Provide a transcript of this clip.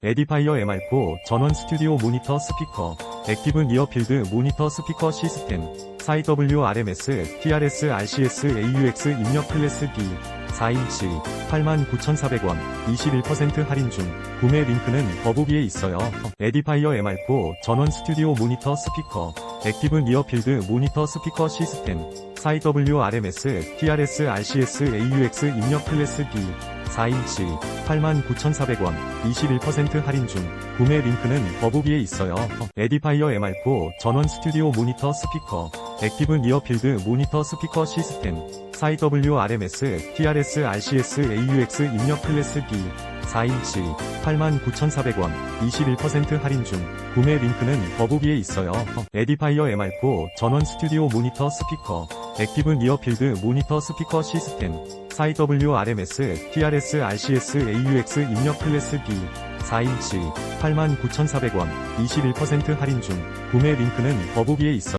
에디파이어 MR4 전원 스튜디오 모니터 스피커, 액티브 니어필드 모니터 스피커 시스템, 42WRMS, TRS, RCS, AUX 입력 클래스 B, 4인치, 89,400원, 21% 할인 중, 구매 링크는 더보기에 있어요. 에디파이어 MR4 전원 스튜디오 모니터 스피커, 액티브 니어필드 모니터 스피커 시스템, 42WRMS, TRS, RCS, AUX 입력 클래스 B, 4인치, 89,400원, 21% 할인 중, 구매 링크는 더보기에 있어요. 에디파이어 MR4 전원 스튜디오 모니터 스피커, 액티브 니어필드 모니터 스피커 시스템, 42WRMS, TRS, RCS, AUX 입력 클래스 B, 4인치, 89,400원, 21% 할인 중, 구매 링크는 더보기에 있어요. 에디파이어 MR4 전원 스튜디오 모니터 스피커, 액티브 니어필드 모니터 스피커 시스템, 42WRMS, TRS, RCS, AUX 입력 클래스 B, 4인치, 89,400원, 21% 할인 중, 구매 링크는 더보기에 있어요.